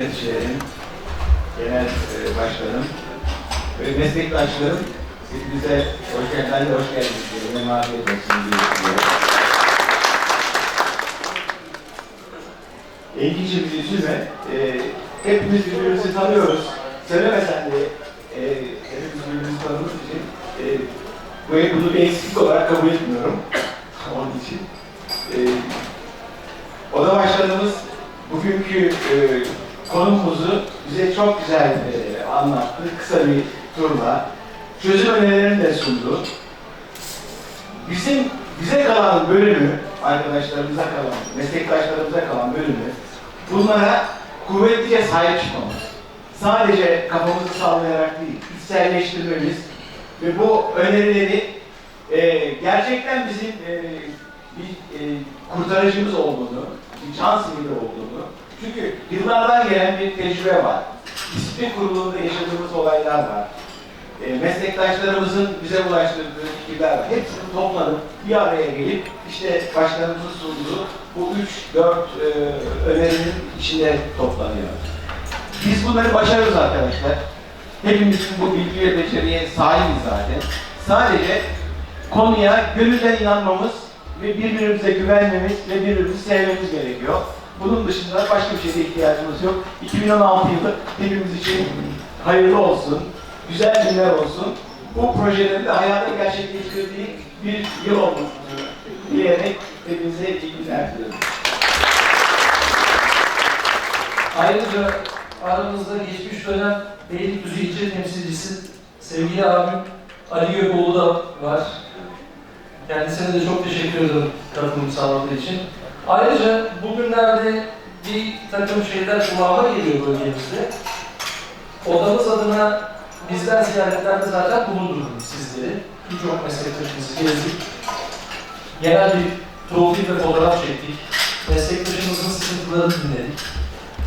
Yöneticilerim, genel e, başkanım ve meslektaşlarım hepinize hoş geldiniz, hoş geldiniz diyorum. Ve afiyet olsun diye diliyorum. Engin'cim üzülme. E, hepimiz birbirimizi tanıyoruz. Söylemesen de e, hepimiz birbirimizi tanıdığımız için e, bu bunu bir eksiklik olarak kabul etmiyorum. Onun için. E, Oda başkanımız bugünkü e, konumuzu bize çok güzel e, anlattı. Kısa bir turla. Çözüm önerilerini de sundu. Bizim bize kalan bölümü, arkadaşlarımıza kalan, meslektaşlarımıza kalan bölümü bunlara kuvvetlice sahip çıkmamız. Sadece kafamızı sallayarak değil, içselleştirmemiz ve bu önerileri e, gerçekten bizim e, bir e, kurtarıcımız olduğunu, bir simidi olduğunu, çünkü yıllardan gelen bir tecrübe var. Disiplin kurulunda yaşadığımız olaylar var. E, meslektaşlarımızın bize ulaştırdığı fikirler var. Hepsini toplanıp bir araya gelip işte başkanımızın sunduğu bu 3-4 e, önerinin içinde toplanıyor. Biz bunları başarırız arkadaşlar. Hepimizin bu bilgi ve beceriye sahibiz zaten. Sadece konuya gönülden inanmamız ve birbirimize güvenmemiz ve birbirimizi sevmemiz gerekiyor. Bunun dışında başka bir şeye ihtiyacımız yok. 2016 yılı hepimiz için hayırlı olsun, güzel günler olsun. Bu projelerin de hayata gerçekleştirdiği bir yıl olmasını dileyerek hepinize iyi günler diliyorum. Ayrıca aramızda geçmiş dönem Beylikdüzü ilçe temsilcisi sevgili abim Ali Gökoğlu da var. Kendisine de çok teşekkür ederim katılım sağladığı için. Ayrıca bugünlerde bir takım şeyler kulağıma geliyor bölgemizde. Odamız adına bizden ziyaretlerde zaten bulundurdum sizleri. Birçok meslektaşımızı gezdik. Genel bir profil ve fotoğraf çektik. Meslektaşımızın sıkıntılarını dinledik.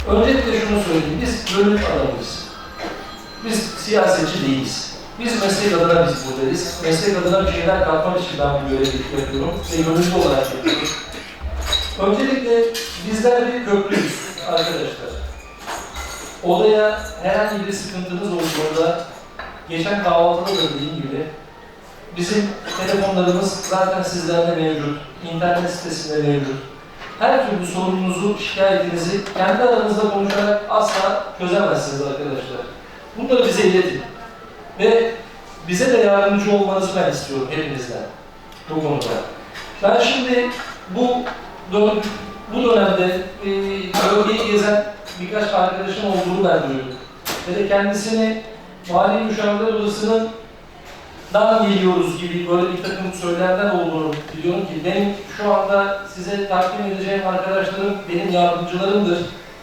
Öncelikle şunu söyleyeyim, biz bölüm adamıyız. Biz siyasetçi değiliz. Biz meslek adına biz buradayız. Meslek adına bir şeyler katmak için ben bu görevi yapıyorum ve gönüllü olarak yapıyorum. Öncelikle bizler bir köprüyüz arkadaşlar. Odaya herhangi bir sıkıntınız olduğunda, geçen kahvaltıda da dediğim gibi, bizim telefonlarımız zaten sizlerde mevcut, internet sitesinde mevcut her türlü sorununuzu, şikayetinizi kendi aranızda konuşarak asla çözemezsiniz arkadaşlar. Bunları bize iletin. Ve bize de yardımcı olmanızı ben istiyorum hepinizden bu konuda. Ben şimdi bu dön bu dönemde e, bölgeyi gezen birkaç arkadaşım olduğunu ben duyuyorum. Ve de kendisini Mali Müşavirler Odası'nın dan geliyoruz gibi böyle bir takım söylemler olduğunu biliyorum ki benim şu anda size takdim edeceğim arkadaşlarım benim yardımcılarımdır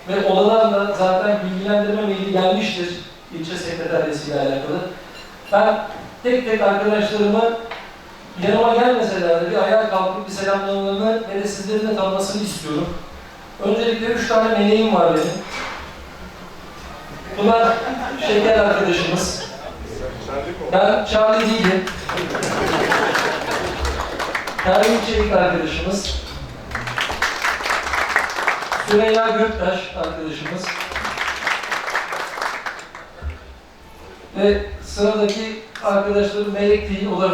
ve odalarla zaten bilgilendirme maili gelmiştir ilçe sekreteryası ile alakalı. Ben tek tek arkadaşlarımı yanıma gelmeseler de bir ayağa kalkıp bir selamlamalarını ve de sizlerin de tanımasını istiyorum. Öncelikle üç tane meleğim var benim. Bunlar şeker arkadaşımız. Ben Charlie değilim. Pervin Çelik arkadaşımız. Süreyya Göktaş arkadaşımız. Ve sıradaki arkadaşlarım melek değil, o da.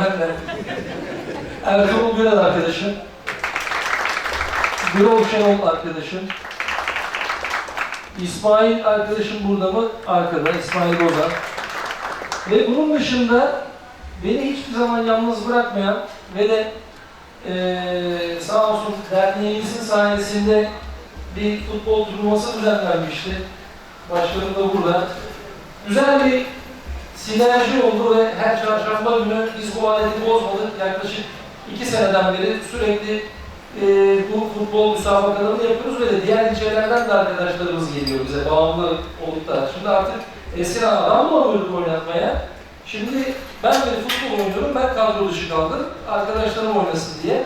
Ertuğrul Gürel arkadaşım. Gürol Şenol arkadaşım. İsmail arkadaşım burada mı? Arkada, İsmail Bozar. Ve bunun dışında beni hiçbir zaman yalnız bırakmayan ve de eee sağ olsun derneğimizin sayesinde bir futbol turnuvası düzenlenmişti. Başkanım da burada. Güzel bir sinerji oldu ve her çarşamba günü biz bu adeti bozmadık. Yaklaşık iki seneden beri sürekli eee, bu futbol müsabakalarını yapıyoruz ve de diğer ilçelerden de arkadaşlarımız geliyor bize bağımlı olup da. Şimdi artık Eskiden adam mı alıyorduk oynatmaya? Şimdi ben de futbol oynuyorum, ben kadro dışı kaldım. Arkadaşlarım oynasın diye.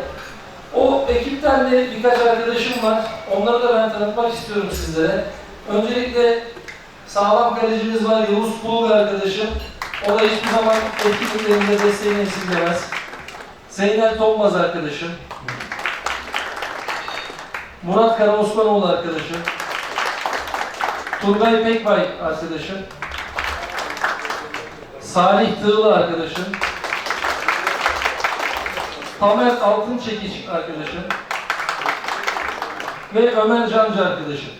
O ekipten de birkaç arkadaşım var. Onları da ben tanıtmak istiyorum sizlere. Öncelikle sağlam kalecimiz var, Yavuz Pulga arkadaşım. O da hiçbir zaman ekiplerinde desteğini esirgemez. Zeynel Tolmaz arkadaşım. Murat Karaosmanoğlu arkadaşım. Turgay Pekbay arkadaşım. Salih Tığlı arkadaşım. Tamer Altınçekiç arkadaşım. Ve Ömer Cancı arkadaşım.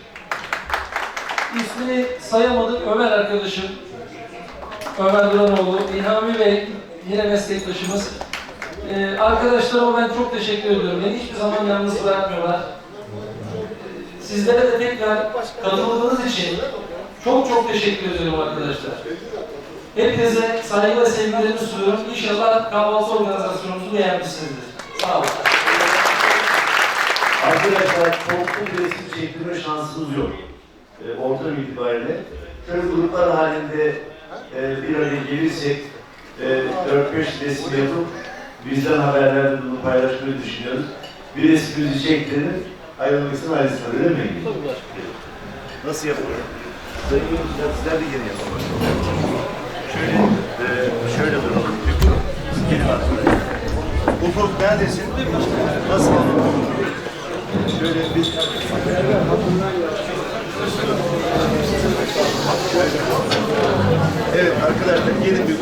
İsmini sayamadık Ömer arkadaşım. Ömer Duranoğlu, İlhami Bey yine meslektaşımız. Ee, arkadaşlarıma ben çok teşekkür ediyorum. Beni hiçbir zaman yalnız bırakmıyorlar. Ee, Sizlere de tekrar katıldığınız için çok çok teşekkür ediyorum arkadaşlar. Hepinize saygı ve sevgilerimi sunuyorum. İnşallah kahvaltı organizasyonumuzu beğenmişsinizdir. Sağ olun. Arkadaşlar toplu bir resim çektirme şansımız yok. E, ortam itibariyle. Şöyle gruplar halinde e, bir araya gelirsek e, 4-5 resim yapıp bizden haberlerde bunu paylaşmayı düşünüyoruz. Bir resmimizi çektirelim. Ayrılmak için ayrılsın. Öyle mi? Nasıl yapalım? Sayın sizler de geri yapalım. Şöyle, e, şöyle duralım. Gelin arkadaşlar. Ufuk neredesin? Nasıl? Şöyle biz Arkadaşlar gelin bir